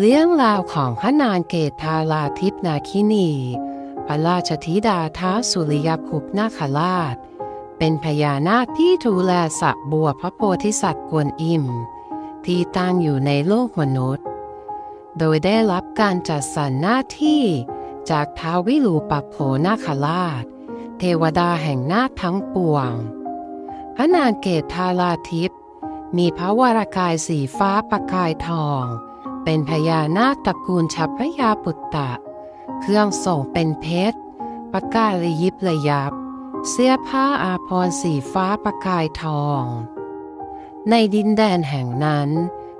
เรื่องราวของพระนางเกตทาราทิพนาคินี พระราชธิดาท้าสุริยภพนาคราช เป็นพญานาคที่ดูแลสะบัวพระโพธิสัตว์กวนอิม ที่ตั้งอยู่ในโลกมนุษย์ โดยได้รับการจัดสรรหน้าที่จากท้าววิรูปโขนาคราช เทวดาแห่งนาคทั้งปวง พระนางเกตทาราทิพมีพระวรากายสีฟ้าประกายทอง เป็นพญานาคตระกูลชัพพยาปุตตะ เครื่องส่งเป็นเพชรประกายระยิบระยับ เสื้อผ้าอาภรณ์สีฟ้าประกายทอง ในดินแดนแห่งนั้น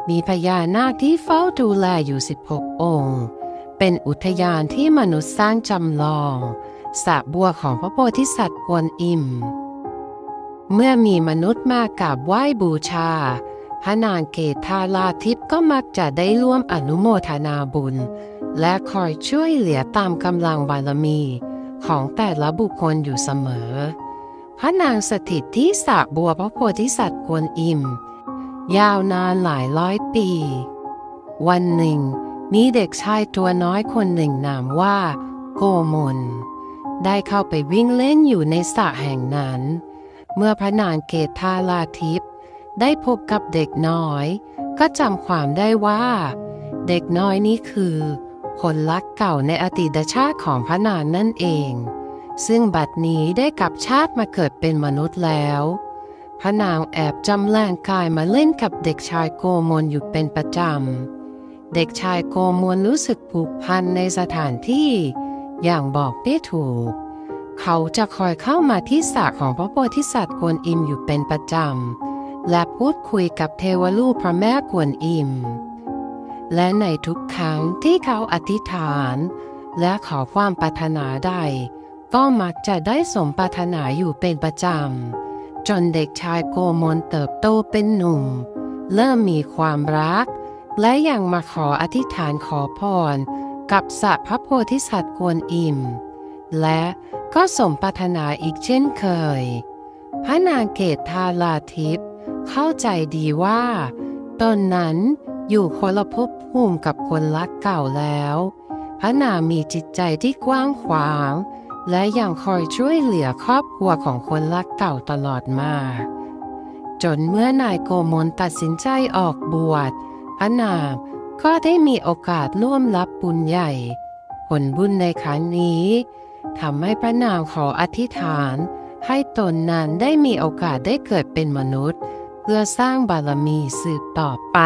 มีพญานาคที่เฝ้าดูแลอยู่ 16 องค์ เป็นอุทยานที่มนุษย์สร้างจำลองสระบัวของพระโพธิสัตว์กวนอิม เมื่อมีมนุษย์มากราบไหว้บูชา พระนางเกตทาราทิพย์ก็มักจะได้ร่วมอนุโมทนาบุญ และคอยช่วยเหลือตามกำลังบารมี ของแต่ละบุคคลอยู่เสมอ พระนางสถิตที่สระบัวพระโพธิสัตว์กวนอิม ยาวนานหลายร้อยปี วันหนึ่ง มีเด็กชายตัวน้อยคนหนึ่งนามว่า โกมลได้เข้าไปวิ่งเล่นอยู่ในสระแห่งนั้น เมื่อพระนางเกตทาราทิพย์ ได้พบกับเด็กน้อย ก็จำความได้ว่า เด็กน้อยนี้คือคนรักเก่าในอดีตชาติของพระนางนั่นเอง ซึ่งบัดนี้ได้กลับชาติมาเกิดเป็นมนุษย์แล้ว พระนางแอบจำแรงกายมาเล่นกับเด็กชายโกมลอยู่เป็นประจำ เด็กชายโกมลรู้สึกผูกพันในสถานที่ อย่างบอกไม่ถูก เขาจะคอยเข้ามาที่สระของพระโพธิสัตว์กวนอิมอยู่เป็นประจำ และพูดคุยกับเทวรูปพระแม่กวนอิม และในทุกครั้งที่เขาอธิษฐาน และขอความปรารถนาใดก็มักจะได้สมปรารถนาอยู่เป็นประจำ จนเด็กชายโกมลเติบโตเป็นหนุ่ม เริ่มมีความรัก และยังมาขออธิษฐานขอพร กับสัตว์พระโพธิสัตว์กวนอิม และก็สมปรารถนาอีกเช่นเคย พระนางเกตทาราทิพย เข้าใจดีว่า ตนนั้นอยู่คนละภพภูมิกับคนรักเก่าแล้ว พระนามีจิตใจที่กว้างขวาง และยังคอยช่วยเหลือครอบครัวของคนรักเก่าตลอดมา จนเมื่อนายโกมลตัดสินใจออกบวชพระนางก็ได้มีโอกาสร่วมรับบุญใหญ่ ผลบุญในครั้งนี้ทำให้พระนางขออธิษฐาน ให้ตนนั้นได้มีโอกาสได้เกิดเป็นมนุษย์ พื่อสร้างบารมีสืบต่อไป